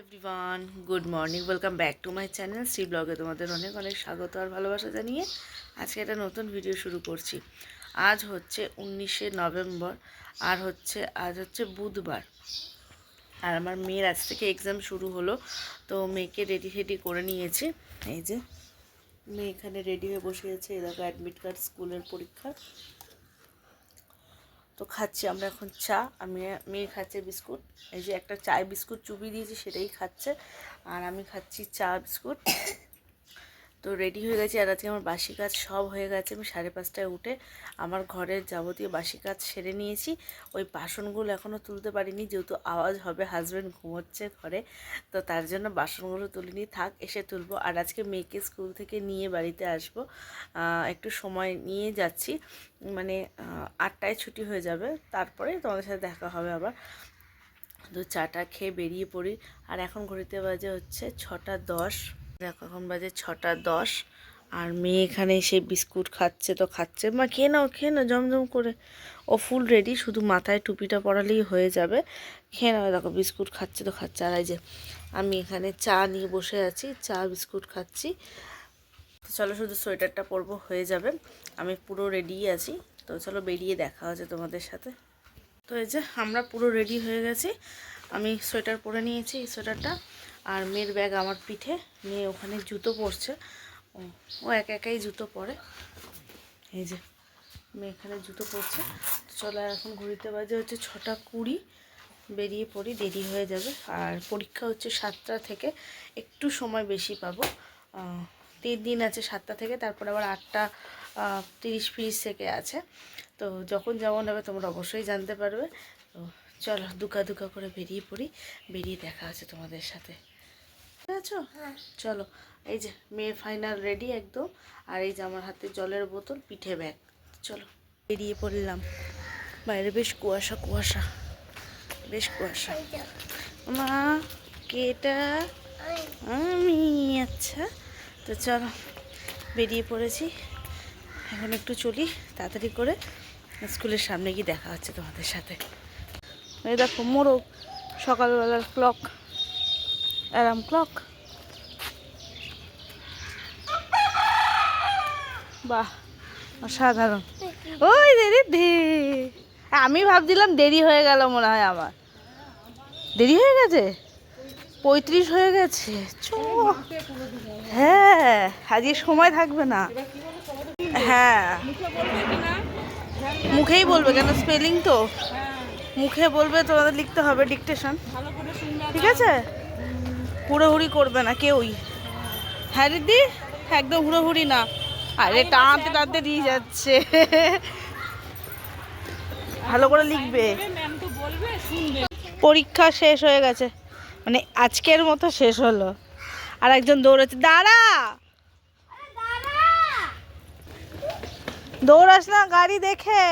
Everyone good morning welcome back to my channel Shri ব্লগে তোমাদের অনেক অনেক স্বাগত আর ভালোবাসা জানিয়ে আজকে একটা নতুন ভিডিও শুরু করছি। আজ হচ্ছে উনিশে নভেম্বর, আর হচ্ছে, আজ হচ্ছে বুধবার। আর আমার মেয়ের আজ থেকে এক্সাম শুরু হলো, তো মেয়েকে রেডি ফেডি করে নিয়েছি। এই যে, মেয়ে এখানে রেডি হয়ে বসে আছে এলাকা অ্যাডমিট কার্ড স্কুলের পরীক্ষা। তো খাচ্ছি আমরা এখন চা আমি মেয়ে খাচ্ছে বিস্কুট। এই যে একটা চায় বিস্কুট চুবিয়ে দিয়েছি, সেটাই খাচ্ছে। আর আমি খাচ্ছি চা বিস্কুট। তো রেডি হয়ে গেছি আর আজকে আমার বাসি কাজ সব হয়ে গেছে। আমি সাড়ে পাঁচটায় উঠে আমার ঘরের যাবতীয় বাসি কাজ সেরে নিয়েছি। ওই বাসনগুলো এখনও তুলতে পারিনি, যেহেতু আওয়াজ হবে হাজব্যান্ড ঘুমোচ্ছে ঘরে, তো তার জন্য বাসনগুলো তুলিনি থাক, এসে তুলবো। আর আজকে মেয়েকে স্কুল থেকে নিয়ে বাড়িতে আসব। একটু সময় নিয়ে যাচ্ছি। মানে আটটায় ছুটি হয়ে যাবে, তারপরে তোমাদের সাথে দেখা হবে আবার। তো চাটা খেয়ে বেরিয়ে পড়ি। আর এখন ঘড়িতে বাজে হচ্ছে ছটা দশ। দেখো, এখন বাজে ছটা দশ, আর মেয়ে এখানে এসে বিস্কুট খাচ্ছে তো খাচ্ছে। মা, খেয়ে নাও খেয়ে নাও, জমজম করে। ও ফুল রেডি শুধু মাথায় টুপিটা পরালেই হয়ে যাবে। খেয়ে নাও, দেখো, বিস্কুট খাচ্ছে তো খাচ্ছে। আর এই যে, আমি এখানে চা নিয়ে বসে আছি, চা, বিস্কুট খাচ্ছি। চলো, শুধু সোয়েটারটা পরবো, হয়ে যাবে। আমি পুরো রেডি আছি। তো চলো, বেরিয়ে দেখা হচ্ছে তোমাদের সাথে। তো এই যে, আমরা পুরো রেডি হয়ে গেছি। আমি সোয়েটার পরে নিয়েছি এই সোয়েটারটা। আর মেয়ের ব্যাগ আমার পিঠে। মেয়ে ওখানে জুতো পরছে। ও একা একাই জুতো পরে। এই যে, মেয়ে এখানে জুতো পরছে। চলো এখন ঘুরিতে বাজে হচ্ছে ছটা কুড়ি। বেরিয়ে পড়ি, দেরি হয়ে যাবে। আর পরীক্ষা হচ্ছে সাতটা থেকে একটু সময় বেশি পাবো। তিন দিন আছে সাতটা থেকে, তারপর আবার আটটা তিরিশ ফিরিশ থেকে আছে। তো যখন যেমন হবে তোমরা অবশ্যই জানতে পারবে। তো চলো দুকা দুকা করে বেরিয়ে পড়ি। বেরিয়ে দেখা আছে তোমাদের সাথে। আছো চলো, এই যে, মেয়ে ফাইনাল রেডি একদম। আর এই যে আমার হাতে জলের বোতল, পিঠে ব্যাগ চলো, বেরিয়ে পড়লাম। বাইরে বেশ কুয়াশা কুয়াশা। বেশ কুয়াশা। মা, কেটা? আমি আচ্ছা। তো চলো, বেরিয়ে পড়েছি। এখন একটু চলি, তাড়াতাড়ি করে স্কুলের সামনে গিয়ে দেখা হচ্ছে তোমাদের সাথে। এই দেখো মোরগ সকালবেলার ক্লক অ্যালার্ম ক্লক বাহ, অসাধারণ। ওই দেরি দে আমি ভাবছিলাম দেরি হয়ে গেল মনে হয় আমার। দেরি হয়ে গেছে? পঁয়ত্রিশ হয়ে গেছে। হ্যাঁ আজকে সময় থাকবে না। হ্যাঁ। মুখেই বলবে কেন? স্পেলিং তো। মুখে বলবে, তোমাদের লিখতে হবে ডিকটেশন। ঠিক আছে? হুড়োহুড়ি করবে না কেউই। হ্যাঁ দিদি? একদম হুড়োহুড়ি না। আরে টানতে টানতে দিয়ে যাচ্ছে। ভালো করে লিখবে। পরীক্ষা শেষ হয়ে গেছে। মানে আজকের মতো শেষ হলো। আর একজন দৌড়াচ্ছে। দাঁড়া! দৌড়াস না গাড়ি দেখে।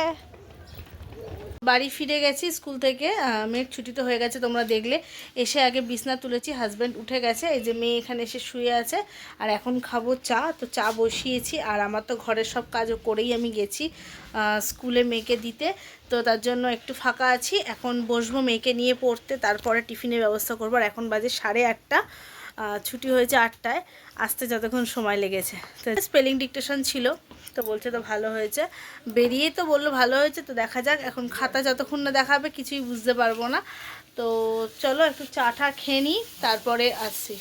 বাড়ি ফিরে গেছি, স্কুল থেকে মেয়ের ছুটি তো হয়ে গেছে, তোমরা দেখলে। এসে আগে বিছনা তুলেছি হাজব্যান্ড উঠে গেছে, এই যে মেয়ে এখানে এসে শুয়ে আছে, আর এখন খাব চা, তো চা বসিয়েছি, আর আমার তো ঘরের সব কাজও করেই আমি গেছি স্কুলে মেয়েকে দিতে, তো তার জন্য একটু ফাঁকা আছি, এখন বসবো মেয়েকে নিয়ে পড়তে, তারপরে টিফিনের ব্যবস্থা করব, আর এখন বাজে সাড়ে আটটা ছুটি হয়েছে আটটায়। আসতে যতক্ষণ সময় লেগেছে। তো স্পেলিং ডিকটেশন ছিল তো বলছে তো ভালো হয়েছে। বেরিয়েই তো বলল ভালো হয়েছে তো দেখা যাক এখন খাতা যতক্ষণ না দেখাবে কিছুই বুঝতে পারব না। তো চলো একটু চাটা খেয়ে নিই তারপরে আসছি।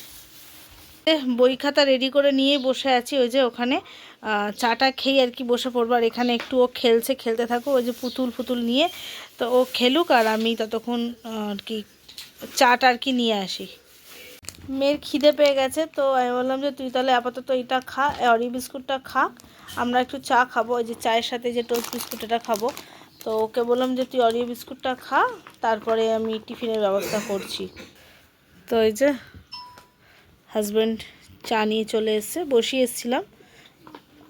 এ, বই খাতা রেডি করে নিয়ে বসে আছি ওই যে ওখানে। চাটা খেয়ে আর কি বসে পড়ব আর এখানে একটু ও খেলছে খেলতে থাকো ওই যে পুতুল ফুতুল নিয়ে। তো ও খেলুক আর আমি ততক্ষণ আর কি চাটা আর কি নিয়ে আসি। মেয়ের খিদে পেয়ে গেছে, তো আমি বললাম যে তুই তাহলে আপাতত এটা খা অরি বিস্কুটটা খা। আমরা একটু চা খাব, ওই যে চায়ের সাথে যে টোস্ট বিস্কুট এটা খাব। তো ওকে বললাম যে তুই অরিও বিস্কুটটা খা, তারপরে আমি টিফিনের ব্যবস্থা করছি। তো এই যে হাজব্যান্ড চা নিয়ে চলে এসছে, বসিয়ে এসছিলাম,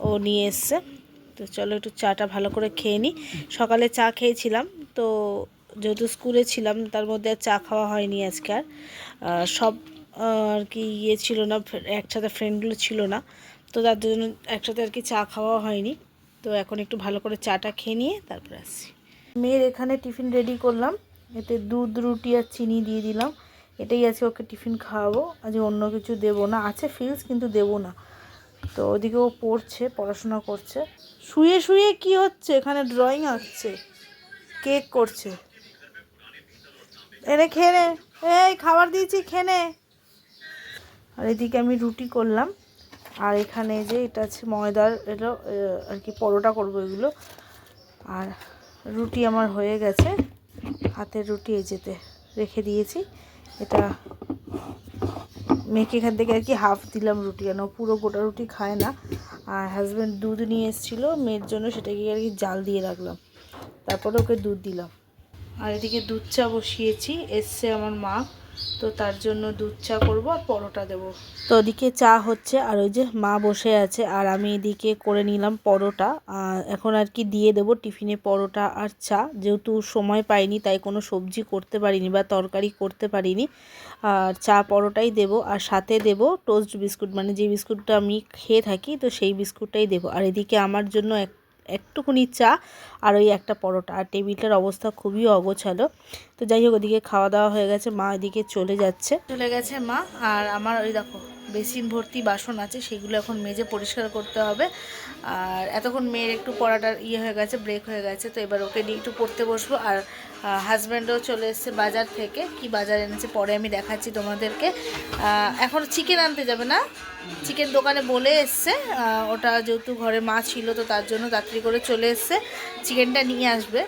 ও নিয়ে এসছে। তো চলো একটু চাটা ভালো করে খেয়ে নিই সকালে চা খেয়েছিলাম, তো যেহেতু স্কুলে ছিলাম, তার মধ্যে চা খাওয়া হয়নি আজকে আর। সব আর কি ইয়ে ছিল না একসাথে ফ্রেন্ডগুলো ছিল না। তো তার জন্য একসাথে আর কি চা খাওয়া হয়নি। তো এখন একটু ভালো করে চাটা খেয়ে নিয়ে তারপরে আসছি। মেয়ের এখানে টিফিন রেডি করলাম। এতে দুধ, রুটি আর চিনি দিয়ে দিলাম। এটাই আছে ওকে টিফিন খাওয়াবো। আজ অন্য কিছু দেবো না। আছে ফিলস কিন্তু দেবো না। তো ওদিকে ও পড়ছে, পড়াশোনা করছে। শুয়ে শুয়ে কি হচ্ছে? এখানে ড্রয়িং আঁকছে। কেক করছে। এনে, খেয়ে নে। এই, খাবার দিয়েছি, খেয়ে নে। আর এদিকে আমি রুটি করলাম। আর এখানে যে এটা আছে ময়দার এলো আর কি পরোটা করব এগুলো। আর রুটি আমার হয়ে গেছে। হাতের রুটি যেতে রেখে দিয়েছি। এটা মেয়েকে এখান থেকে আর কি হাফ দিলাম রুটি, কেন পুরো গোটা রুটি খায় না। আর হাজব্যান্ড দুধ নিয়ে এসেছিল, মেয়ের জন্য সেটাকে আর কি জাল দিয়ে রাখলাম। তারপরে ওকে দুধ দিলাম। আর এদিকে দুধ চা বসিয়েছি, এসছে আমার মা। তো তার জন্য দুধ চা করব আর পরোটা দেবো। তো ওদিকে চা হচ্ছে আর ওই যে মা বসে আছে আর আমি এদিকে করে নিলাম পরোটা। এখন আর কি দিয়ে দেবো টিফিনে পরোটা আর চা। যেহেতু সময় পাইনি, তাই কোনো সবজি করতে পারিনি বা তরকারি করতে পারিনি। আর চা পরোটাই দেবো আর সাথে দেবো টোস্ট বিস্কুট। মানে যে বিস্কুটটা আমি খেয়ে থাকি, তো সেই বিস্কুটটাই দেবো। আর এদিকে আমার জন্য এক একটুখানি চা আর ওই একটা পরোটা। আর টেবিলটার অবস্থা খুবই অগোছালো। তো যাই হোক, ওদিকে খাওয়া দাওয়া হয়ে গেছে, মা এদিকে চলে যাচ্ছে। চলে গেছে মা, আর আমার ওই দেখো, বেসিন ভর্তি বাসন আছে, সেগুলো এখন মেজে পরিষ্কার করতে হবে। আর এতক্ষণ মেয়ের একটু পড়াটার ইয়ে হয়ে গেছে ব্রেক হয়ে গেছে, তো এবার ওকে নিয়ে একটু পড়তে বসবো। আর হাজব্যান্ডও চলে এসেছে বাজার থেকে, কি বাজার এনেছে পরে আমি দেখাচ্ছি তোমাদেরকে। এখন চিকেন আনতে যাবে না? চিকেন দোকানে বলে এসছে ওটা যেহেতু ঘরে মা ছিল, তো তার জন্য তাড়াতাড়ি করে চলে এসছে। চিকেনটা নিয়ে আসবে।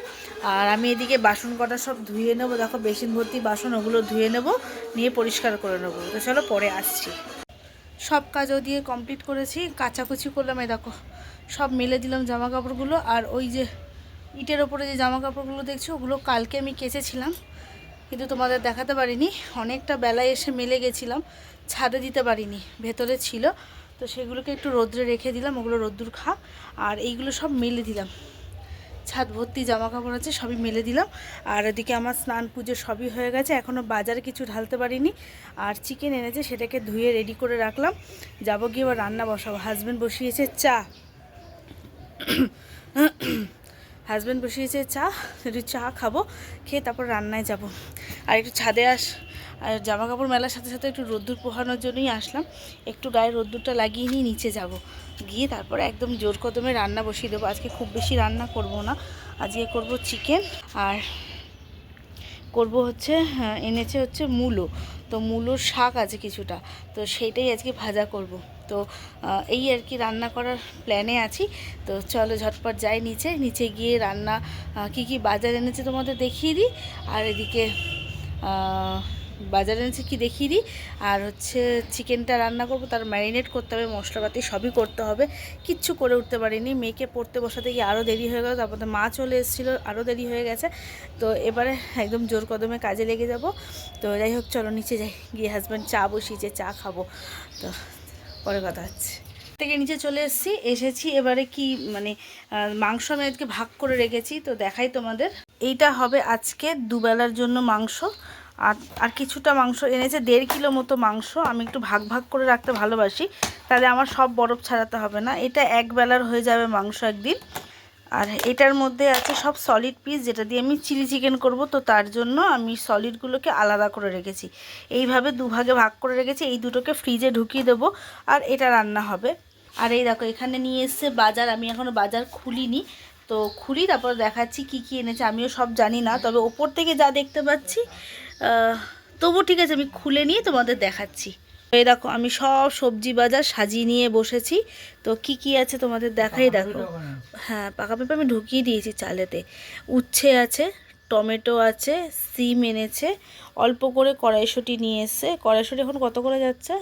আর আমি এদিকে বাসন কটা সব ধুয়ে নেব। দেখো, বেসিন ভর্তি বাসন, ওগুলো ধুয়ে নেব, নিয়ে পরিষ্কার করে নেব। তো চলো, পরে আসছি। সব কাজও দিয়ে কমপ্লিট করেছি। কাচাকুচি করলাম, এই দেখো, সব মেলে দিলাম জামা কাপড়গুলো আর ওই যে ইটের ওপরে যে জামা কাপড়গুলো দেখছ, ওগুলো কালকে আমি কেচেছিলাম। কিন্তু তোমাদের দেখাতে পারিনি। অনেকটা বেলায় এসে মেলে গেছিলাম। ছাদে দিতে পারিনি, ভেতরে ছিল। তো সেগুলোকে একটু রোদ্রে রেখে দিলাম, ওগুলো রোদ্দুর খা। আর এইগুলো সব মেলে দিলাম। ছাদ ভর্তি জামা কাপড় আছে, সবই মেলে দিলাম। আর এদিকে আমার স্নান পুজো সবই হয়ে গেছে এখনও বাজারে কিছু ঢালতে পারিনি। আর চিকেন এনেছে, সেটাকে ধুয়ে রেডি করে রাখলাম। যাব গিয়ে এবার রান্না বসাবো। হাজব্যান্ড বসিয়েছে চা। হাজব্যান্ড বসিয়েছে চা, একটু চা খাব, খেয়ে তারপর রান্নায় যাব। আর একটু ছাদে আস আর জামা কাপড় মেলার সাথে সাথে একটু রোদ্দুর পোহানোর জন্যই আসলাম। একটু গায়ে রোদ্দুরটা লাগিয়ে নিয়ে নিচে যাব। গিয়ে তারপরে একদম জোর কদমে রান্না বসিয়ে দেবো। আজকে খুব বেশি রান্না করব না। আজকে করব চিকেন আর করব হচ্ছে হ্যাঁ, এনেছে হচ্ছে মূলো। তো মূলোর শাক আছে কিছুটা। তো সেইটাই আজকে ভাজা করব। তো এই আর কি রান্না করার প্ল্যানে আছি। তো চলো ঝটপট যাই নিচে। নিচে গিয়ে রান্না কি কি বাজার এনেছে তোমাদের দেখিয়ে দিই। আর এদিকে বাজার এনেছে কি দেখিয়ে দিই? আর হচ্ছে চিকেনটা রান্না করব, তার ম্যারিনেট করতে হবে, মশলাপাতি সবই করতে হবে। কিচ্ছু করে উঠতে পারিনি, মেয়েকে পড়তে বসাতে গিয়ে আরও দেরি হয়ে গেল, তারপর মা চলে এসেছিল আরও দেরি হয়ে গেছে। তো এবারে একদম জোর কদমে কাজে লেগে যাব। তো যাই হোক, চলো নিচে যাই, গিয়ে হাজব্যান্ড চা বসিয়েছে চা খাব। তো পরে কথা হচ্ছে। থেকে নিচে চলে এসেছি এসেছি এবারে কি মানে মাংস আমি আজকে ভাগ করে রেখেছি, তো দেখাই তোমাদের। এইটা হবে আজকে দুবেলার জন্য মাংস। আর আর কিছুটা মাংস এনেছে, দেড় কিলো মতো মাংস। আমি একটু ভাগ ভাগ করে রাখতে ভালোবাসি। তাহলে আমার সব বরফ ছাড়াতে হবে না। এটা এক বেলার হয়ে যাবে মাংস একদিন। আর এটার মধ্যে আছে সব সলিড পিস যেটা দিয়ে আমি চিলি চিকেন করব। তো তার জন্য আমি সলিডগুলোকে আলাদা করে রেখেছি। এইভাবে দুভাগে ভাগ করে রেখেছি। এই দুটোকে ফ্রিজে ঢুকিয়ে দেবো। আর এটা রান্না হবে। আর এই দেখো, এখানে নিয়ে এসছে বাজার। আমি এখনও বাজার খুলিনি। তো খুলি, তারপর দেখাচ্ছি কি কি এনেছে। আমিও সব জানি না। তবে ওপর থেকে যা দেখতে পাচ্ছি তবু ঠিক আছে আমি খুলে নিয়ে তোমাদের দেখাচ্ছি। এই দেখো আমি সব সবজি বাজার সাজিয়ে নিয়ে বসেছি। তো কি কি আছে তোমাদের দেখাই দেখো। হ্যাঁ পাকা পেঁপে আমি ঢুকিয়ে দিয়েছি চালেতে। উচ্ছে আছে টমেটো আছে সিম এনেছে অল্প করে কড়াইশুঁটি নিয়ে এসছে কড়াইশুঁটি এখন কত করে যাচ্ছে?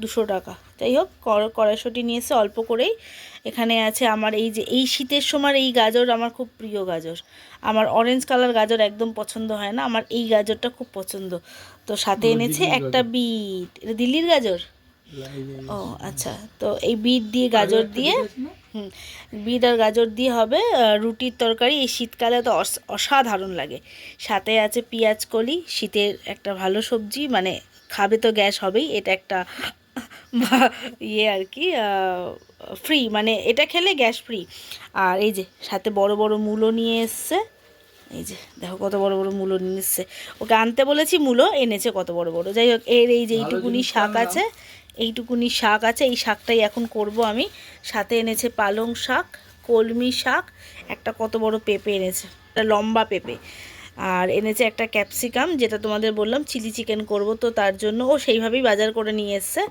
দুশো টাকা। যাই হোক কড়- কড়াইশুঁটি নিয়ে এসে অল্প করেই এখানে আছে আমার এই যে এই শীতের সময় এই গাজর আমার খুব প্রিয় গাজর। আমার অরেঞ্জ কালার গাজর একদম পছন্দ হয় না আমার এই গাজরটা খুব পছন্দ। তো সাথে এনেছে একটা বিট। এটা দিল্লির গাজর? ও আচ্ছা। তো এই বিট দিয়ে গাজর দিয়ে হুম বিট আর গাজর দিয়ে হবে রুটির তরকারি। এই শীতকালে তো অস- অসাধারণ লাগে। সাথে আছে পেঁয়াজ কলি শীতের একটা ভালো সবজি মানে খাবে তো গ্যাস হবেই। এটা একটা ইয়ে আর কি ফ্রি মানে এটা খেলে গ্যাস ফ্রি আর এই যে সাথে বড় বড় মূলো নিয়ে এসছে। এই যে দেখো কত বড় বড় মূলো নিয়ে এসছে। ওকে আনতে বলেছি মূলো এনেছে কত বড় বড়। যাই হোক এর এই যে এইটুকুনি শাক আছে। এইটুকুনি শাক আছে, এই শাকটাই এখন করব আমি। সাথে এনেছে পালং শাক, কলমি শাক, একটা কত বড় পেঁপে এনেছে, একটা লম্বা পেঁপে। আর এনেছে একটা ক্যাপসিকাম, যেটা তোমাদের বললাম, চিলি চিকেন করব তো তার জন্য। ও সেইভাবেই বাজার করে নিয়ে এসছে।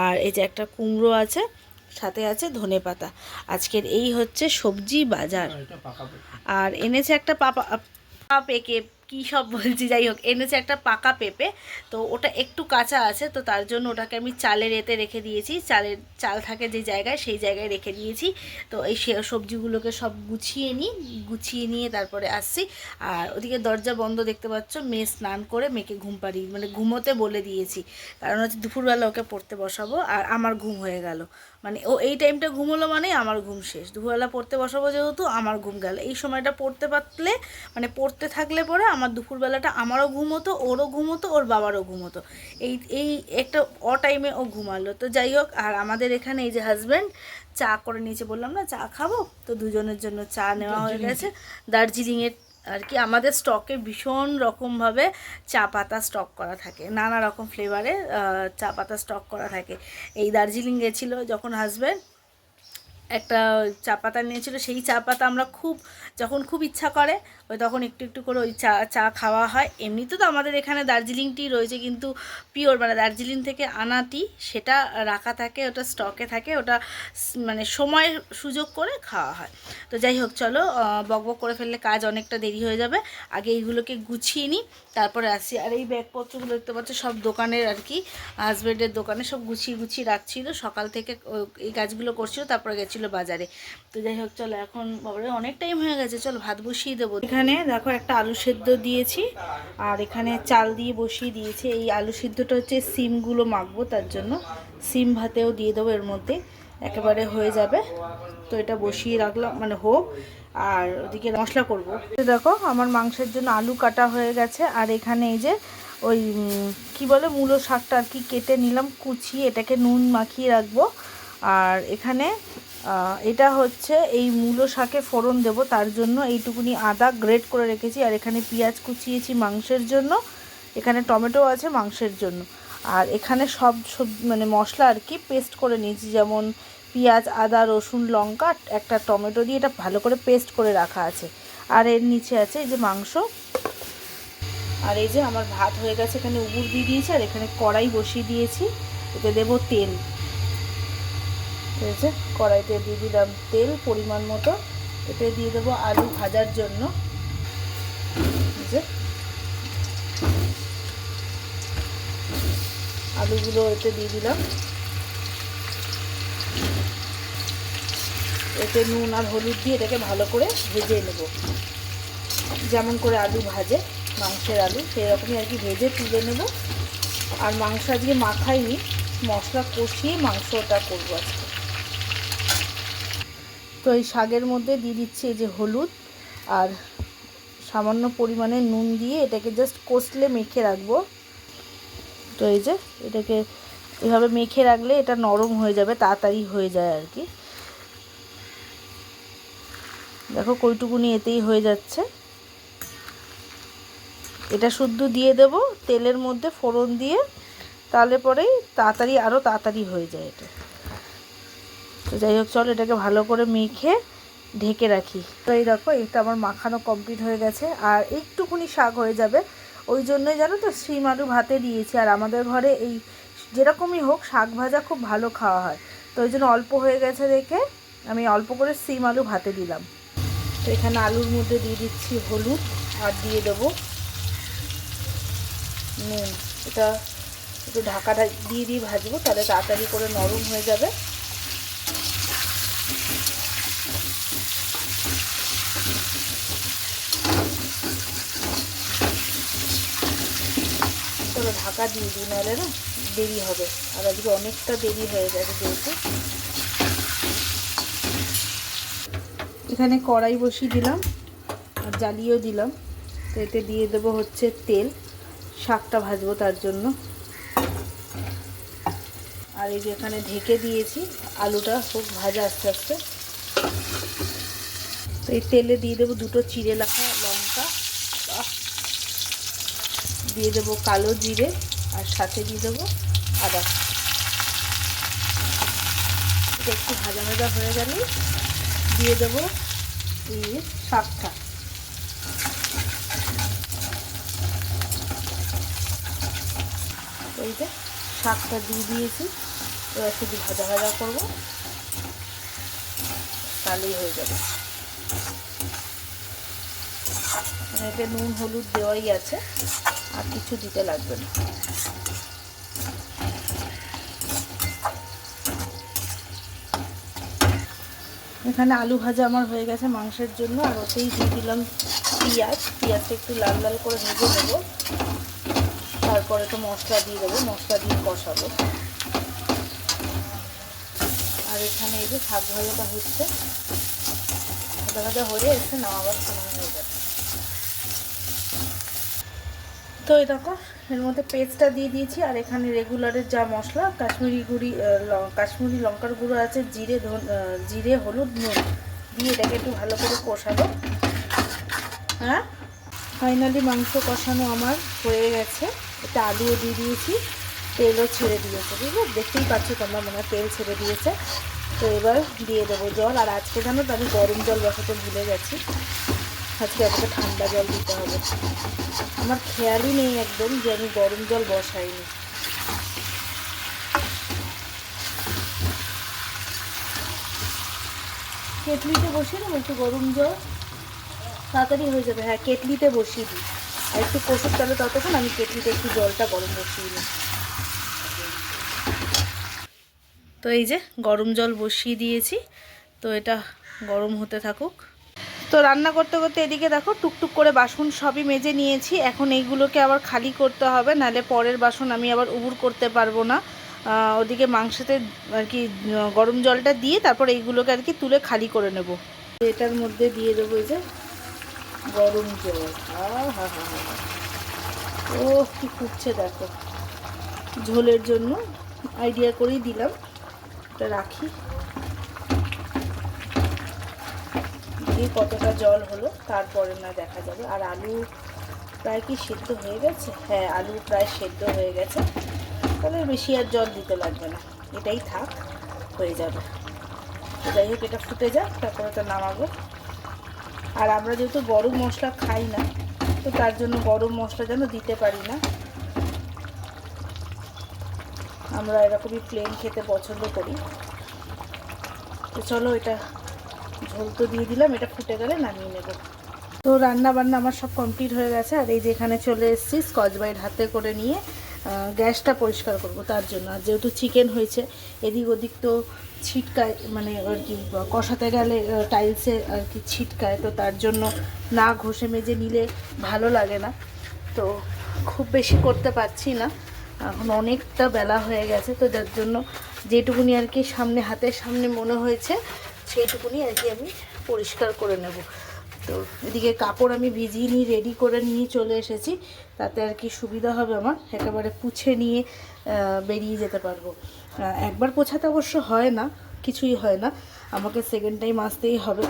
আর এই যে একটা কুমড়ো আছে, সাথে আছে ধনে পাতা। আজকের এই হচ্ছে সবজি বাজার। আর এনেছে একটা পাপা পাকা কী সব বলছি, যাই হোক, এনেছে একটা পাকা পেঁপে, তো ওটা একটু কাঁচা আছে, তো তার জন্য ওটাকে আমি চালের এতে রেখে দিয়েছি, চালের চাল থাকে যে জায়গায়, সেই জায়গায় রেখে দিয়েছি, তো এই সবজিগুলোকে সব গুছিয়ে নিই, গুছিয়ে নিয়ে তারপরে আসছি, আর ওদিকে দরজা বন্ধ দেখতে পাচ্ছ, মেয়ে স্নান করে মেয়েকে ঘুম পাড়িয়ে মানে ঘুমোতে বলে দিয়েছি, কারণ হচ্ছে দুপুরবেলা ওকে পড়তে বসাবো, আর আমার ঘুম হয়ে গেল মানে ও এই টাইমটা ঘুমোলো মানে আমার ঘুম শেষ। দুপুরবেলা পড়তে বসাবো যেহেতু আমার ঘুম গেল। এই সময়টা পড়তে পারলে মানে পড়তে থাকলে পরে আমার দুপুরবেলাটা আমারও ঘুম হতো ওরও ঘুম হতো ওর বাবারও ঘুম হতো। এই এই একটা অ টাইমে ও ঘুমালো। তো যাই হোক আর আমাদের এখানে এই যে হাজব্যান্ড চা করে নিয়েছে বললাম না চা খাব? তো দুজনের জন্য চা নেওয়া হয়ে গেছে। দার্জিলিংয়ের আর কি আমাদের স্টকে ভীষণ রকমভাবে চা পাতা স্টক করা থাকে, নানা রকম ফ্লেভারে চা পাতা স্টক করা থাকে। এই দার্জিলিং গেছিল যখন হাজব্যান্ড একটা চা পাতা নিয়েছিল, সেই চা পাতা আমরা খুব, যখন খুব ইচ্ছা করে, ওই তখন একটু একটু করে ওই চা চা খাওয়া হয়। এমনিতে তো আমাদের এখানে দার্জিলিং টি রয়েছে, কিন্তু পিওর মানে দার্জিলিং থেকে আনা টি, সেটা রাখা থাকে, ওটা স্টকে থাকে, ওটা মানে সময় সুযোগ করে খাওয়া হয়। তো যাই হোক, চলো বকবক করে ফেললে কাজ অনেকটা দেরি হয়ে যাবে। আগে এইগুলোকে গুছিয়ে নিই তারপরে আসি। আর এই ব্যাগপত্রগুলো দেখতে পাচ্ছ, সব দোকানের আর কি হাজব্যান্ডের দোকানে সব গুছিয়ে গুছিয়ে রাখছিল। সকাল থেকে এই কাজগুলো করছিল, তারপরে গেছিল বাজারে। তো যাই হোক, চলো এখন বাবারে অনেক টাইম হয়ে গেছে, চলো ভাত বসিয়ে দেবো। এখানে দেখো একটা আলু সেদ্ধ দিয়েছি, আর এখানে চাল দিয়ে বসিয়ে দিয়েছি। এই আলু সিদ্ধটা হচ্ছে সিমগুলো মাখবো, তার জন্য সিম ভাতেও দিয়ে দেবো এর মধ্যে, একেবারে হয়ে যাবে। তো এটা বসিয়ে রাখলাম মানে হোক, আর ওদিকে মশলা করব। দেখো, আমার মাংসের জন্য আলু কাটা হয়ে গেছে, আর এখানে এই যে ওই কি বলে মূলো শাকটা আর কি কেটে নিলাম কুচিয়ে এটাকে নুন মাখিয়ে রাখব। আর এখানে এটা হচ্ছে এই মূলো শাকে ফোড়ন দেব, তার জন্য এইটুকুনি আদা গ্রেট করে রেখেছি, আর এখানে পেঁয়াজ কুচিয়েছি মাংসের জন্য, এখানে টমেটো আছে মাংসের জন্য। আর এখানে সব মানে মশলা আর কি পেস্ট করে নিয়েছি, যেমন পেঁয়াজ, আদা, রসুন, লঙ্কা, একটা টমেটো দিয়ে এটা ভালো করে পেস্ট করে রাখা আছে। আর এর নিচে আছে এই যে মাংস। আর এই যে আমার ভাত হয়ে গেছে, এখানে উগুর দিয়ে দিয়েছি, আর এখানে কড়াই বসিয়ে দিয়েছি, এতে দেবো তেল। আছে কড়াইতে দিয়ে দিলাম তেল পরিমাণ মতো। এতে দিয়ে দেবো আলু ভাজার জন্য। আলুগুলো এতে দিয়ে দিলাম। এতে নুন আর হলুদ দিয়ে এটাকে ভালো করে ভেজে নেব। যেমন করে আলু ভাজে, মাংসের আলু সেই রকমই আর কি ভেজে তুলে নেব। আর মাংস আজকে মাখাইনি, মশলা কষিয়ে মাংসটা করব আজকে। তো এই শাকের মধ্যে দিয়ে দিচ্ছি এই যে হলুদ আর সামান্য পরিমাণে নুন দিয়ে এটাকে জাস্ট কষলে মেখে রাখব। তো এই যে এটাকে এভাবে মেখে রাখলে এটা নরম হয়ে যাবে, তাড়াতাড়ি হয়ে যায় আর কি। দেখো কইটুকুনি এতেই হয়ে যাচ্ছে। এটা শুদ্ধ দিয়ে দেব, তেলের মধ্যে ফোড়ন দিয়ে, তাহলে পরেই তাড়াতাড়ি আরও তাড়াতাড়ি হয়ে যায় এটা। তো যাই হোক, চল এটাকে ভালো করে মেখে ঢেকে রাখি। তো এই দেখো এটা আমার মাখানো কমপ্লিট হয়ে গেছে। আর একটুকুনি শাক হয়ে যাবে। ওই জন্যই জানো তো, শিম আলু ভাতে দিয়েছি। আর আমাদের ঘরে এই যেরকমই হোক, শাক ভাজা খুব ভালো খাওয়া হয়। তো ওই জন্য অল্প হয়ে গেছে দেখে আমি অল্প করে সিম আলু ভাতে দিলাম। তো এখানে আলুর মধ্যে দিয়ে দিচ্ছি হলুদ আর দিয়ে দেবো নুন। এটা একটু ঢাকাটা দিয়ে দিয়ে ভাজবো, তাহলে তাড়াতাড়ি করে নরম হয়ে যাবে। ঢাকা দিয়ে দিই, নাহলে না দেরি হবে। আর আজকে অনেকটা দেরি হয়ে গেছে যেহেতু। এখানে কড়াই বসিয়ে দিলাম আর জ্বালিয়েও দিলাম। তো এতে দিয়ে দেবো হচ্ছে তেল, শাকটা ভাজবো তার জন্য। আর এই যে এখানে ঢেকে দিয়েছি, আলুটা খুব ভাজা আস্তে আস্তে। তো এই তেলে দিয়ে দেবো দুটো চিড়ে রাখা লঙ্কা দিয়ে দেবো কালো জিরে আর সাথে দিয়ে দেবো আদা। এটা একটু ভাজা ভাজা হয়ে গেলে দিয়ে দেবো এই শাকটা। এই যে শাকটা দিয়ে দিয়েছি, এবার শুধু ভাজা ভাজা করব। তাহলেই হয়ে যাবে। এতে নুন, হলুদ দেওয়াই আছে। আর কিছু দিতে লাগবে না। এখানে আলু ভাজা আমার হয়ে গেছে মাংসের জন্য, আর ওতেই দিয়ে দিলাম পেঁয়াজ। পেঁয়াজটা একটু লাল লাল করে ভেজে নেব। তারপরে তো মশলা দিয়ে দেবো, মশলা দিয়ে কষাবো। আর এখানে এই যে শাক ভাজাটা হচ্ছে ভাজা ভাজা হয়ে এসে নামাবার সময় হয়ে যাবে তো এই দেখো, এর মধ্যে পেস্টটা দিয়ে দিয়েছি, আর এখানে রেগুলারের যা মশলা, কাশ্মীরি গুঁড়ি কাশ্মীরি লঙ্কার গুঁড়ো আছে, জিরে জিরে, হলুদ, নুন, দিয়ে এটাকে একটু ভালো করে কষাবো। হ্যাঁ? ফাইনালি মাংস কষানো আমার হয়ে গেছে। এটা আলুও দিয়ে দিয়েছি, তেলও ছেড়ে দিয়েছে, বুঝলে? দেখতেই পাচ্ছ তোমরা, মনে তেল ছেড়ে দিয়েছে। তো এবার দিয়ে দেবো জল, আর আজকে জানো তো আমি গরম জল বসাতে ভুলে গেছি। আজকে আমাকে ঠান্ডা জল দিতে হবে। আমার খেয়ালই নেই একদম যে আমি গরম জল বসাইনি। কেটলিতে বসিয়ে দেবো একটু গরম জল। তাড়াতাড়ি হয়ে যাবে। হ্যাঁ কেটলিতে বসিয়ে দিই। আর একটু কষুর তাহলে ততক্ষণ আমি কেটলিতে একটু জলটা গরম বসিয়ে দিই তো এই যে গরম জল বসিয়ে দিয়েছি। তো এটা গরম হতে থাকুক। তো রান্না করতে করতে এদিকে দেখো টুকটুক করে বাসন সবই মেজে নিয়েছি। এখন এইগুলোকে আবার খালি করতে হবে, নাহলে পরের বাসন আমি আবার উবুর করতে পারব না। ওদিকে মাংসতে আর কি গরম জলটা দিয়ে তারপর এইগুলোকে আর কি তুলে খালি করে নেব। এটার মধ্যে দিয়ে দেবো এই যে গরম জল। ও কি ফুটছে দেখো। ঝোলের জন্য আইডিয়া করেই দিলাম। এটা রাখি। দিয়ে কতটা জল হলো তারপরে না দেখা যাবে। আর আলু প্রায় কি সেদ্ধ হয়ে গেছে? হ্যাঁ আলু প্রায় সেদ্ধ হয়ে গেছে। তাহলে বেশি আর জল দিতে লাগবে না। এটাই থাক, হয়ে যাবে। যাই হোক, এটা ফুটে যাক, তারপরে তো নামাবো। আর আমরা যেহেতু গরম মশলা খাই না, তো তার জন্য গরম মশলা যেন দিতে পারি না। আমরা এরকমই প্লেন খেতে পছন্দ করি। তো চলো, এটা ঝোল তো দিয়ে দিলাম, এটা ফুটে গেলে নামিয়ে নেব। তো রান্না বান্না আমার সব কমপ্লিট হয়ে গেছে, আর এই যে এখানে চলে এসেছি স্কচ ব্রাইট হাতে করে নিয়ে গ্যাসটা পরিষ্কার করব তার জন্য। আর যেহেতু চিকেন হয়েছে, এদিক ওদিক তো ছিটকায় মানে আর কি, কষাতে গেলে টাইলসে আর কি ছিটকায়, তো তার জন্য না ঘষে মেজে নিলে ভালো লাগে না। তো খুব বেশি করতে পারছি না, এখন অনেকটা বেলা হয়ে গেছে, তো যার জন্য যেটুকুনি আর কি সামনে, হাতের সামনে মনে হয়েছে সেইটুকুনি আর কি আমি পরিষ্কার করে নেব। তো এদিকে কাপড় আমি ভিজিয়ে নিয়ে রেডি করে নিয়ে চলে এসেছি। তাতে আর কি সুবিধা হবে আমার, একেবারে পুছে নিয়ে বেরিয়ে যেতে পারব। একবার পোছাতে অবশ্য হয় না, কিছুই হয় না। আমাকে সেকেন্ড টাইম আসতেই হবে।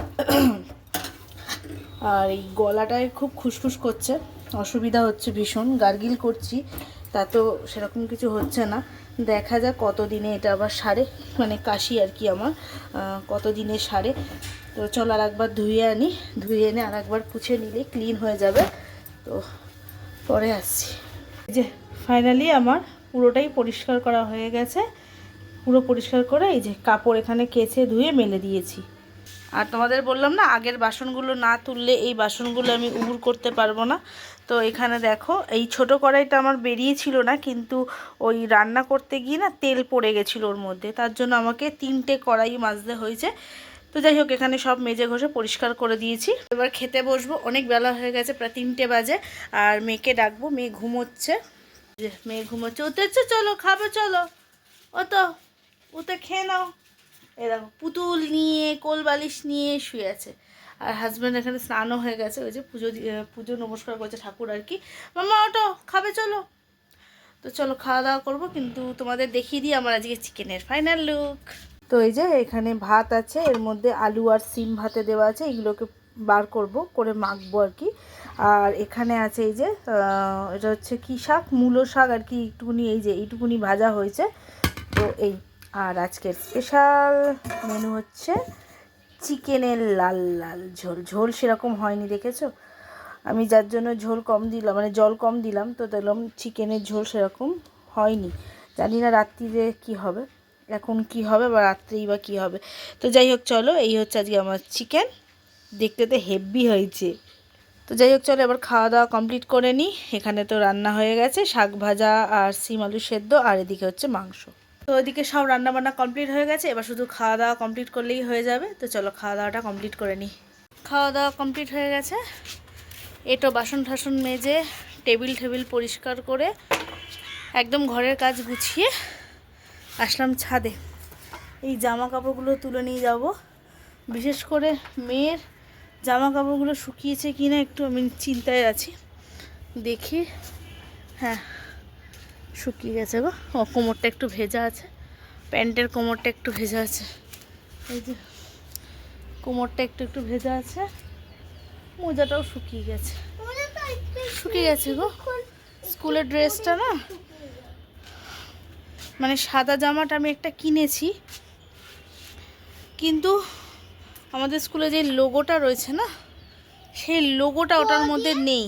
আর এই গলাটায় খুব খুসখুস করছে, অসুবিধা হচ্ছে ভীষণ, গার্গিল করছি তা তো সেরকম কিছু হচ্ছে না। দেখা যাক কতদিনে এটা আবার সারে। মানে কাশি আর কি আমার কতদিনে সারে। তো চল আর একবার ধুয়ে আনি। ধুয়ে এনে আর একবার পুছে নিলে ক্লিন হয়ে যাবে। তো পরে আসছি। যে ফাইনালি আমার পুরোটাই পরিষ্কার করা হয়ে গেছে। পুরো পরিষ্কার করে এই যে কাপড় এখানে কেচে ধুয়ে মেলে দিয়েছি। আর তোমাদের বললাম না, আগের বাসনগুলো না তুললে এই বাসনগুলো আমি উবুর করতে পারব না। তো এখানে দেখো, এই ছোট কড়াইটা আমার বেরিয়েছিল না, কিন্তু ওই রান্না করতে গিয়ে না তেল পড়ে গেছিল ওর মধ্যে, তার জন্য আমাকে তিনটে কড়াই মাজতে হয়েছে। তো যাই হোক, এখানে সব মেজে ঘষে পরিষ্কার করে দিয়েছি। এবার খেতে বসবো, অনেক বেলা হয়ে গেছে, প্রায় তিনটে বাজে, আর মেয়েকে ডাকবো, মেয়ে ঘুমোচ্ছে। মেয়ে ঘুমোচ্ছে হচ্ছে চলো, খাবে, চলো। ও তো ওতে খেয়ে নাও। এ দেখো, পুতুল নিয়ে কোল বালিশ নিয়ে শুয়ে আছে। আর হাজব্যান্ড এখানে স্নানও হয়ে গেছে, ওই যে পুজো পুজো নমস্কার করছে ঠাকুর আর কি। মামা ওটো খাবে, চলো। তো চলো, খাওয়া দাওয়া করব, কিন্তু তোমাদের দেখিয়ে দিই আমার আজকে চিকেনের ফাইনাল লুক তো এই যে, এখানে ভাত আছে, এর মধ্যে আলু আর সিম ভাতে দেওয়া আছে, এগুলোকে বার করব, করে মাখবো আর কি। আর এখানে আছে এই যে এটা হচ্ছে কি শাক? মূলো শাক আর কি, একটুকুনি এই যে, এইটুকুনি ভাজা হয়েছে। তো এই, আর আজকের স্পেশাল মেনু হচ্ছে চিকেনের লাল লাল ঝোল। ঝোল সেরকম হয়নি, দেখেছ? আমি যার জন্য ঝোল কম দিলাম মানে জল কম দিলাম, তো দেখলাম চিকেনের ঝোল সেরকম হয়নি। জানি না রাত্রিরে কি হবে, এখন কি হবে বা রাত্রেই বা কী হবে। তো যাই হোক, চলো, এই হচ্ছে আজকে আমার চিকেন। দেখতে তো হেভি হয়েছে। তো যাই হোক, চলো, এবার খাওয়া দাওয়া কমপ্লিট করে নিই। এখানে তো রান্না হয়ে গেছে, শাক ভাজা আর সিম আলু সেদ্ধ, আর এদিকে হচ্ছে মাংস। তো ওইদিকে সব রান্না বান্না কমপ্লিট হয়ে গেছে, এবার শুধু খাওয়া দাওয়া কমপ্লিট করলেই হয়ে যাবে। তো চলো খাওয়া দাওয়াটা কমপ্লিট করে নিই। খাওয়া দাওয়া কমপ্লিট হয়ে গেছে। এটো বাসন টাসন মেজে টেবিল টেবিল পরিষ্কার করে একদম ঘরের কাজ গুছিয়ে আসলাম ছাদে। এই জামা কাপড়গুলো তুলে নিয়ে যাব। বিশেষ করে মেয়ের জামা কাপড়গুলো শুকিয়েছে কি না একটু আমি চিন্তায় আছি। দেখি। হ্যাঁ শুকিয়ে গেছে গো। ও কোমরটা একটু ভেজা আছে। প্যান্টের কোমরটা একটু ভেজা আছে। এই যে কোমরটা একটু একটু ভেজা আছে। মোজাটাও শুকিয়ে গেছে। শুকিয়ে গেছে গো। স্কুলের ড্রেসটা না? মানে সাদা জামাটা আমি একটা কিনেছি। কিন্তু আমাদের স্কুলে যে লোগোটা রয়েছে না, সেই লোগোটা ওটার মধ্যে নেই।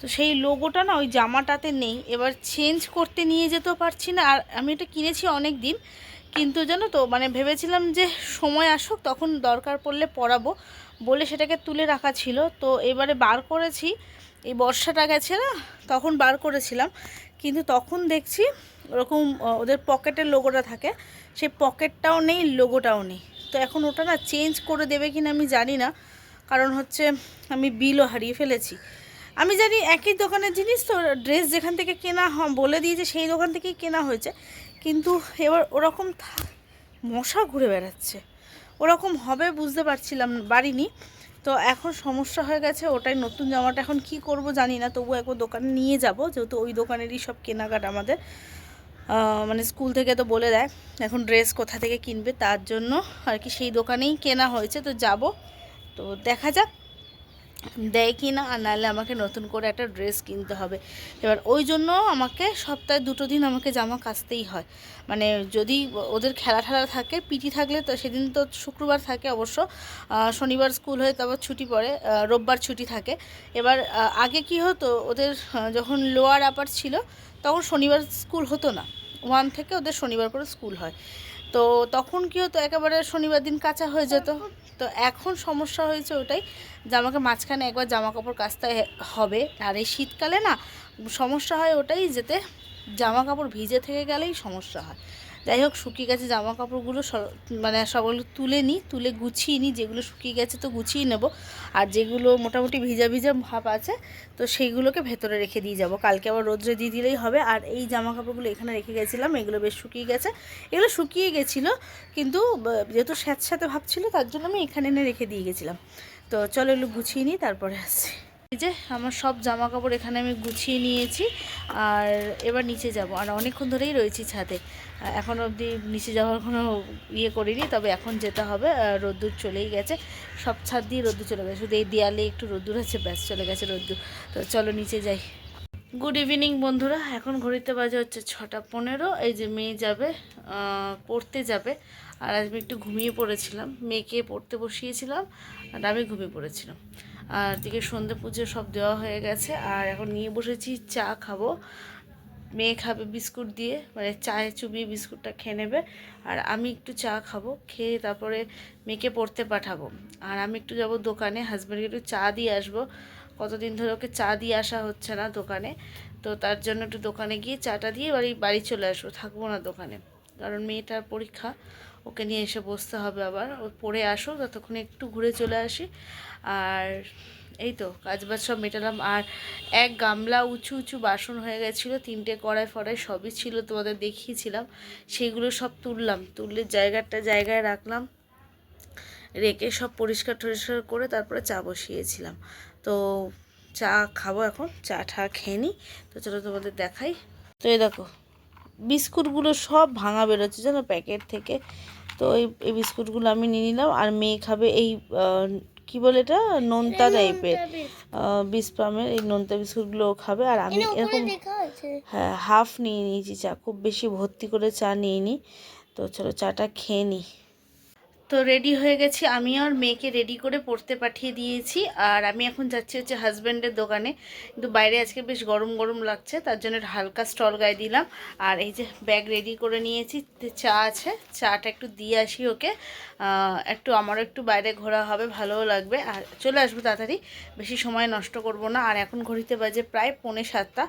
তো সেই লোগোটা না ওই জামাটাতে নেই। এবার চেঞ্জ করতে নিয়ে যেতেও পারছি না। আর আমি এটা কিনেছি অনেক দিন, কিন্তু জানো তো মানে ভেবেছিলাম যে সময় আসুক, তখন দরকার পড়লে পরাবো বলে সেটাকে তুলে রাখা ছিল। তো এবারে বার করেছি। এই বর্ষাটা গেছে না, তখন বার করেছিলাম। কিন্তু তখন দেখছি ওরকম ওদের পকেটের লোগোটা থাকে। সেই পকেটটাও নেই লোগোটাও নেই। তো এখন ওটা না চেঞ্জ করে দেবে কিনা আমি জানি না। কারণ হচ্ছে আমি বিলও হারিয়ে ফেলেছি। আমি জানি একই দোকানের জিনিস, তো ড্রেস যেখান থেকে কেনা বলে দিয়েছে সেই দোকান থেকেই কেনা হয়েছে। কিন্তু এবার ওরকম মশা ঘুরে বেড়াচ্ছে। ওরকম হবে বুঝতে পারছিলাম, পারিনি। তো এখন সমস্যা হয়ে গেছে, ওটাই নতুন জামাটা এখন কি করব জানি না। তবু একবার দোকানে নিয়ে যাব, যেহেতু ওই দোকানেরই সব কেনাকাটা আমাদের। মানে স্কুল থেকে তো বলে দেয়, এখন ড্রেস কোথা থেকে কিনবে, তার জন্য আর কি সেই দোকানেই কেনা হয়েছে, তো যাব। তো দেখা যাক দেয় কি না, আর নাহলে আমাকে নতুন করে একটা ড্রেস কিনতে হবে। এবার ওই জন্য আমাকে সপ্তাহে দুটো দিন আমাকে জামা কাচতেই হয়। মানে যদি ওদের খেলা ঠেলা থাকে পিটি থাকলে তো সেদিন তো শুক্রবার থাকে অবশ্য শনিবার স্কুল হয়ে তারপর ছুটি পড়ে রোববার ছুটি থাকে। এবার আগে কি হতো, ওদের যখন লোয়ার আপার ছিল, তখন শনিবার স্কুল হতো না। ওয়ান থেকে ওদের শনিবার করে স্কুল হয়। তো তখন কি হতো? একেবারে শনিবার দিন কাঁচা হয়ে যেত। তো এখন সমস্যা হয়েছে ওটাই যে আমাকে মাঝখানে একবার জামা কাপড় কাচতে হবে। আর এই শীতকালে না সমস্যা হয় ওটাই যেতে জামা কাপড় ভিজে থেকে গেলেই সমস্যা হয়। যাই হোক, শুকিয়ে গেছে জামা কাপড়গুলো মানে সবগুলো তুলে নিই তুলে গুছিয়ে নিই যেগুলো শুকিয়ে গেছে তো গুছিয়ে নেব। আর যেগুলো মোটামুটি ভিজা ভিজা ভাব আছে, তো সেইগুলোকে ভেতরে রেখে দিয়ে যাব। কালকে আবার রোদ্রে দিয়ে দিলেই হবে। আর এই জামা কাপড়গুলো এখানে রেখে গেছিলাম, এগুলো বেশ শুকিয়ে গেছে। এগুলো শুকিয়ে গেছিল, কিন্তু যেহেতু স্যাঁতস্যাঁতে ভাবছিল তার জন্য আমি এখানে এনে রেখে দিয়ে গেছিলাম। তো চলো এগুলো গুছিয়ে নিই, তারপরে আসছি। এই যে, আমার সব জামা কাপড় এখানে আমি গুছিয়ে নিয়েছি। আর এবার নিচে যাব। আর অনেকক্ষণ ধরেই রয়েছি ছাদে। এখন অবধি নিচে যাওয়ার কোনো ইয়ে করিনি, তবে এখন যেতে হবে। রোদ্দুর চলেই গেছে। সব ছাদ দিয়ে রোদ্দুর চলে গেছে। শুধু এই দেয়ালে একটু রোদ্দুর আছে, ব্যাস চলে গেছে রোদ্দুর। তো চলো নিচে যাই। গুড ইভিনিং বন্ধুরা। এখন ঘড়িতে বাজে হচ্ছে ছটা পনেরো। এই যে মেয়ে যাবে পড়তে যাবে। আর আজ আমি একটু ঘুমিয়ে পড়েছিলাম। মেয়েকে পড়তে বসিয়েছিলাম আর আমি ঘুমিয়ে পড়েছিলাম। আর দিকে সন্ধে পুজো সব দেওয়া হয়ে গেছে। আর এখন নিয়ে বসেছি চা খাব। মেয়ে খাবে বিস্কুট দিয়ে মানে চায়ে চুবিয়ে বিস্কুটটা খেয়ে নেবে। আর আমি একটু চা খাব, খেয়ে তারপরে মেয়েকে পড়তে পাঠাবো। আর আমি একটু যাব দোকানে হাজব্যান্ডকে একটু চা দিয়ে আসব। কতদিন ধরে ওকে চা দিয়ে আসা হচ্ছে না দোকানে। তো তার জন্য একটু দোকানে গিয়ে চাটা দিয়ে বাড়ি বাড়ি চলে আসব, থাকব না দোকানে। কারণ মেয়েটার পরীক্ষা, ওকে নিয়ে এসে বসতে হবে আবার। ও পড়ে আসো ততক্ষণে একটু ঘুরে চলে আসি। আর এই তো কাজবাজ সব মেটালাম। আর এক গামলা উঁচু উঁচু বাসন হয়ে গেছিল, তিনটে কড়াই ফড়াই সবই ছিল, তোমাদের দেখিয়েছিলাম। সেগুলো সব তুললাম তুললে জায়গাটা জায়গায় রাখলাম, রেখে সব পরিষ্কার টরিষ্কার করে তারপরে চা বসিয়েছিলাম। তো চা খাব এখন, চা ঠা খেয়ে নিই তো চলো তোমাদের দেখাই। তো এই দেখো, বিস্কুটগুলো সব ভাঙা বেরোচ্ছে, জানো প্যাকেট থেকে। তো এই এই বিস্কুটগুলো আমি নিয়ে নিলাম, আর মেয়ে খাবে এই কি বলে এটা? নোনতা টাইপের বিস্পামের এই নোনতা বিস্কুটগুলো খাবে। আর আমি এরকম হ্যাঁ হাফ নিয়ে নিয়েছি চা। খুব বেশি ভর্তি করে চা নিয়ে নিই তো চলো চাটা খেয়ে নিই তো রেডি হয়ে গেছি। আমি আর মেয়েকে রেডি করে পড়তে পাঠিয়ে দিয়েছি। আর আমি এখন যাচ্ছি হচ্ছে হাজব্যান্ডের দোকানে। কিন্তু বাইরে আজকে বেশ গরম গরম লাগছে, তার জন্য হালকা স্টল গায়ে দিলাম। আর এই যে ব্যাগ রেডি করে নিয়েছি চা আছে, চাটা একটু দিয়ে আসি ওকে। একটু আমারও একটু বাইরে ঘোরা হবে, ভালোও লাগবে। আর চলে আসব তাড়াতাড়ি, বেশি সময় নষ্ট করব না। আর এখন ঘড়িতে বাজে প্রায় পৌনে সাতটা।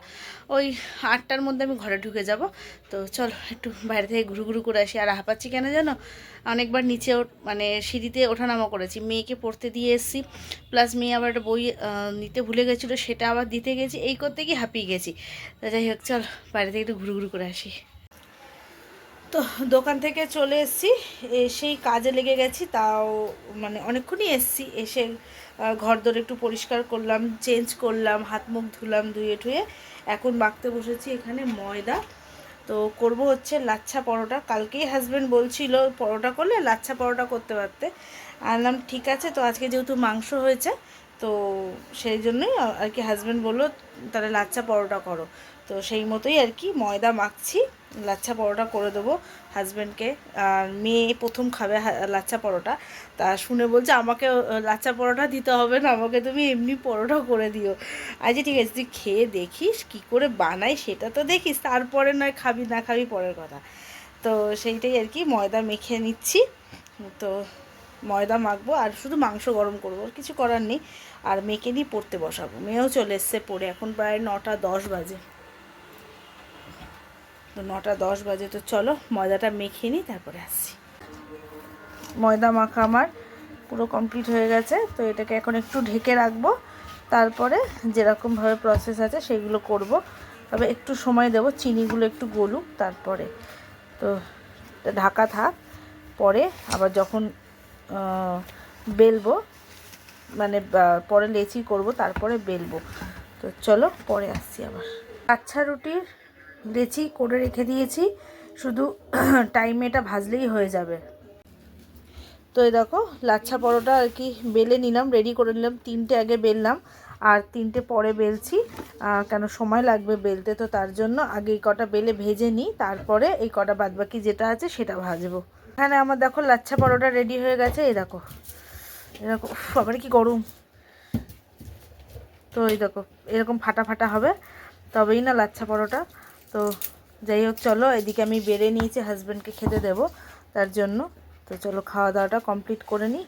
ওই আটটার মধ্যে আমি ঘরে ঢুকে যাব। তো চলো একটু বাইরে থেকে ঘুরু ঘুরু করে আসি। আর হাঁপাচ্ছি কেন জানো? অনেকবার নিচে ওঠ- মানে সিঁড়িতে ওঠানামা করেছি। মেয়েকে পড়তে দিয়ে এসেছি প্লাস মেয়ে আবার একটা বই নিতে ভুলে গেছিল, সেটা আবার দিতে গেছি, এই করতে গিয়ে হাঁপিয়ে গেছি। তো যাই হোক, চল বাইরে থেকে একটু ঘুরু ঘুরু করে আসি। তো দোকান থেকে চলে এসেছি এসেই কাজে লেগে গেছি, তাও মানে অনেকক্ষণই এসেছি, এসে ঘর দর একটু পরিষ্কার করলাম চেঞ্জ করলাম, হাত মুখ ধুলাম ধুয়ে টুয়ে এখন মাখতে বসেছি এখানে ময়দা। তো করব হচ্ছে লাচ্ছা পরোটা। কালকেই হাজব্যান্ড বলছিল পরোটা করলে, লাচ্ছা পরোটা করতে পারতে। আনলাম ঠিক আছে, তো আজকে যেহেতু মাংস হয়েছে, তো সেই জন্যই আর কি হাজব্যান্ড বলল, তাহলে লাচ্ছা পরোটা করো। তো সেই মতোই আর কি ময়দা মাখছি, লাচ্ছা পরোটা করে দেবো। হাজব্যান্ডকে মেয়ে প্রথম খাবে লাচ্ছা পরোটা। তা শুনে বলছে, আমাকে লাচ্ছা পরোটা দিতে হবে না, আমাকে তুমি এমনি পরোটা করে দিও। আচ্ছা ঠিক আছে, তুই খেয়ে দেখিস কি করে বানাই, সেটা তো দেখিস, তারপরে নয় খাবি, না খাবি, পরের কথা। তো সেইটাই আর কি, ময়দা মেখে নিচ্ছি। তো ময়দা মাখবো, আর শুধু মাংস গরম করব কিছু করার নেই। আর মেয়েকে নিয়ে পড়তে বসাবো। মেয়েও চলে এসছে পড়ে, এখন প্রায় নটা দশ বাজে। তো নটা দশ বাজে, তো চলো ময়দাটা মেখে নিই, তারপরে আসছি। ময়দা মাখা আমার পুরো কমপ্লিট হয়ে গেছে, তো এটাকে এখন একটু ঢেকে রাখব। তারপরে যেরকমভাবে প্রসেস আছে সেগুলো করব। তবে একটু সময় দেবো, চিনিগুলো একটু গলুক তারপরে। তো ঢাকা থাক, পরে আবার যখন বেলবো মানে পরে লেচি করব, তারপরে বেলবো। তো চলো পরে আসছি আবার। আচ্ছা রুটির লেচি করে রেখে দিয়েছি। শুধু টাইমে এটা ভাজলেই হয়ে যাবে। তো এই দেখো, লাচ্ছা পরোটা আর কি বেলে নিলাম রেডি করে নিলাম। তিনটে আগে বেললাম, আর তিনটে পরে বেলছি। কেন সময় লাগবে বেলতে, তো তার জন্য আগে এই কটা বেলে ভেজে নিই, তারপরে এই কটা বাদবাকি যেটা আছে সেটা ভাজবো। এখানে আমার দেখো লাচ্ছা পরোটা রেডি হয়ে গেছে, এই দেখো। এরকম আবার কি গরম। তো এই দেখো, এরকম ফাটা ফাটা হবে, তবেই না লাচ্ছা পরোটা। তো যাই হোক, চলো, এদিকে আমি বেড়ে নিয়েছি হাজব্যান্ডকে খেতে দেব, তার জন্য। তো চলো খাওয়া দাওয়াটা কমপ্লিট করে নিই।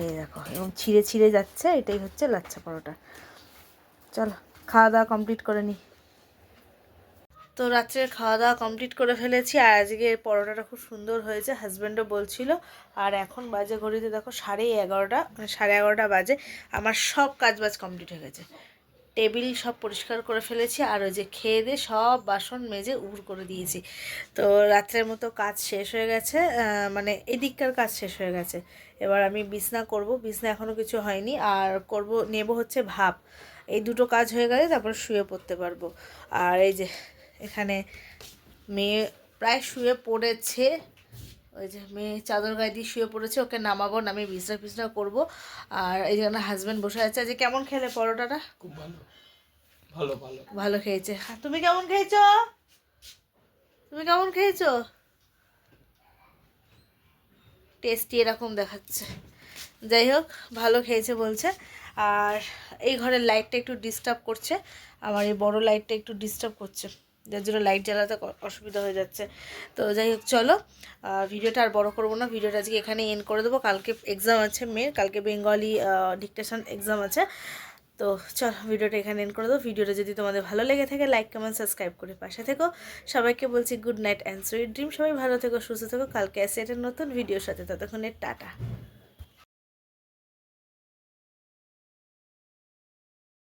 এই দেখো, এবং ছিঁড়ে ছিঁড়ে যাচ্ছে, এটাই হচ্ছে লাচ্ছা পরোটা। চলো খাওয়া দাওয়া কমপ্লিট করে নিই। তো রাত্রে খাওয়া দাওয়া কমপ্লিট করে ফেলেছি, আর আজকে পরোটাটা খুব সুন্দর হয়েছে হাজব্যান্ডও বলছিল। আর এখন বাজে ঘড়িতে দেখো, সাড়ে এগারোটা মানে সাড়ে এগারোটা বাজে, আমার সব কাজ বাজ কমপ্লিট হয়ে গেছে। টেবিল সব পরিষ্কার করে ফেলেছি, আর ওই যে খেয়ে দিয়ে সব বাসন মেজে উপুর করে দিয়েছি। তো রাত্রের মতো কাজ শেষ হয়ে গেছে মানে এদিককার কাজ শেষ হয়ে গেছে। এবার আমি বিছনা করব, বিছনা এখনও কিছু হয়নি, আর করব, নেব হচ্ছে ভাব। এই দুটো কাজ হয়ে গেলে তারপর শুয়ে পড়তে পারব। আর এই যে এখানে মেয়ে প্রায় শুয়ে পড়েছে ওই যে মেয়ে চাদর গায়ে দিয়ে শুয়ে পড়েছে ওকে নামাবো নামে বিছনা ফিছনা করব। আর এই জন্য হাজব্যান্ড বসে আছে যে কেমন খেলে পরোটাটা? খুব ভালো ভালো ভালো। ভালো খেয়েছে। তুমি কেমন খেয়েছো? তুমি কেমন খেয়েছো? টেস্টি এরকম দেখাচ্ছে। যাই হোক ভালো খেয়েছে বলছে। আর এই ঘরের লাইটটা একটু ডিস্টার্ব করছে। আমার এই বড় লাইটটা একটু ডিস্টার্ব করছে। যার জন্য লাইট জ্বালাতে অসুবিধা হয়ে যাচ্ছে। তো যাই হোক, চলো। ভিডিওটা আর বড় করব না। ভিডিওটা আজকে এখানে এন্ড করে দেবো। কালকে এক্সাম আছে মেয়ের কালকে বেঙ্গলি ডিকটেশন এক্সাম আছে। তো চল, ভিডিওটা এখানে এন্ড করে দেবো। ভিডিওটা যদি তোমাদের ভালো লেগে থাকে লাইক কমেন্ট সাবস্ক্রাইব করে পাশে থেকো। সবাইকে বলছি good night and sweet dream সবাই ভালো থেকো, সুস্থ থেকো। কালকে আসে একটা নতুন ভিডিওর সাথে। ততক্ষণে টাটা।